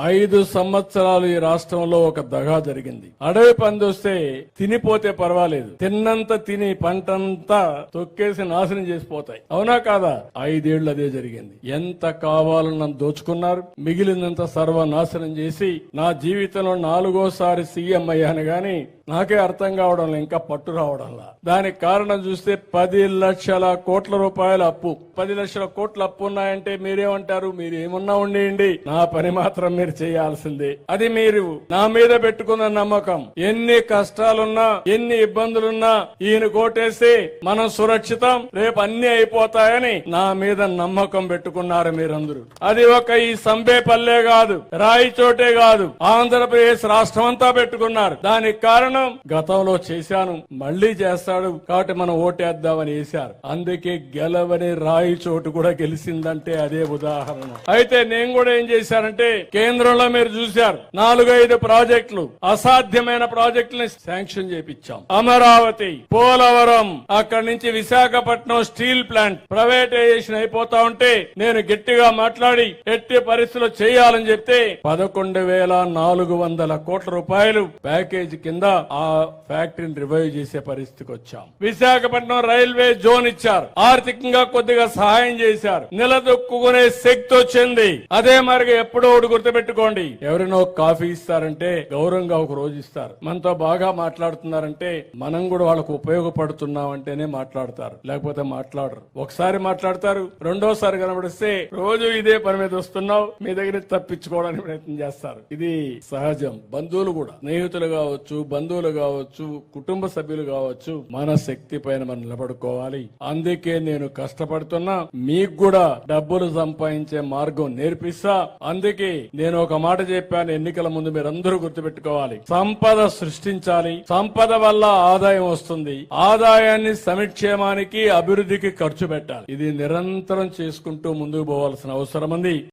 ఐదు సంవత్సరాలు ఈ రాష్ట్రంలో ఒక దగా జరిగింది. అడవి పంది వస్తే తినిపోతే పర్వాలేదు. తిన్నంత తిని పంటంతా తొక్కేసి నాశనం చేసిపోతాయి. అవునా కాదా? ఐదేళ్ళు అదే జరిగింది. ఎంత కావాలన్న దోచుకున్నారు. మిగిలినంత సర్వనాశనం చేసి నా జీవితంలో నాలుగోసారి సీఎం అయ్యాను గాని నాకే అర్థం కావడం ఇంకా పట్టు రావడంలా. దానికి కారణం చూస్తే పది లక్షల కోట్ల రూపాయల అప్పు. పది లక్షల కోట్ల అప్పు ఉన్నాయంటే మీరేమంటారు? మీరేమున్నా ఉండేయండి. నా పని మాత్రం మీరు చేయాల్సిందే. అది మీరు నా మీద పెట్టుకున్న నమ్మకం. ఎన్ని కష్టాలున్నా ఎన్ని ఇబ్బందులున్నా ఈయన కోటేసి మనం సురక్షితం రేపు అన్ని అయిపోతాయని నా మీద నమ్మకం పెట్టుకున్నారు మీరందరూ. అది ఒక ఈ సంబేపల్లే కాదు రాయిచోటే కాదు. ఆంధ్రప్రదేశ్ రాష్ట్రం అంతా పెట్టుకున్నారు. దానికి కారణం గతంలో చేశాను మళ్ళీ చేస్తాడు. కాబట్టి మనం ఓటేద్దామని వేశారు. అందుకే గెలవని రాయి చోటు కూడా గెలిచిందంటే అదే ఉదాహరణ. అయితే నేను కూడా ఏం చేశానంటే కేంద్రంలో మీరు చూశారు. నాలుగైదు ప్రాజెక్టులు అసాధ్యమైన ప్రాజెక్టులను శాంక్షన్ చేపించాం అమరావతి పోలవరం అక్కడి నుంచి విశాఖపట్నం స్టీల్ ప్లాంట్ ప్రైవేటైజేషన్ అయిపోతా ఉంటే నేను గట్టిగా మాట్లాడి ఎట్టి పరిస్థితుల్లో చేయాలని చెప్తే పదకొండు వేల నాలుగు వందల కోట్ల రూపాయలు ప్యాకేజ్ కింద ఆ ఫ్యాక్టరీని రివైవ్ చేసే పరిస్థితికి వచ్చాం. విశాఖపట్నం రైల్వే జోన్ ఇచ్చారు. ఆర్థికంగా కొద్దిగా సహాయం చేశారు. నిలదొక్కునే శక్తి వచ్చింది. అదే మరి ఎప్పుడో ఒకటి గుర్తుపెట్టుకోండి. ఎవరైనా కాఫీ ఇస్తారంటే గౌరవంగా ఒక రోజు ఇస్తారు. మనతో బాగా మాట్లాడుతున్నారంటే మనం కూడా వాళ్ళకు ఉపయోగపడుతున్నాం అంటేనే మాట్లాడతారు. లేకపోతే మాట్లాడరు. ఒకసారి మాట్లాడతారు రెండోసారి కనబడిస్తే రోజు ఇదే పని మీద వస్తున్నావు మీ దగ్గర తప్పించుకోవడానికి ప్రయత్నం చేస్తారు. ఇది సహజం. బంధువులు కూడా స్నేహితులు కావచ్చు బంధువులు కావచ్చు కుటుంబ సభ్యులు కావచ్చు మన శక్తి పైన మనం నిలబడుకోవాలి. అందుకే నేను కష్టపడుతున్నా మీకు కూడా డబ్బులు సంపాదించే మార్గం నేర్పిస్తా. అందుకే నేను నేను ఒక మాట చెప్పాను ఎన్నికల ముందు మీరందరూ గుర్తుపెట్టుకోవాలి. సంపద సృష్టించాలి. సంపద వల్ల ఆదాయం వస్తుంది. ఆదాయాన్ని సమిక్షేమానికి అభివృద్ధికి ఖర్చు పెట్టాలి. ఇది నిరంతరం చేసుకుంటూ ముందుకు పోవాల్సిన అవసరం ఉంది.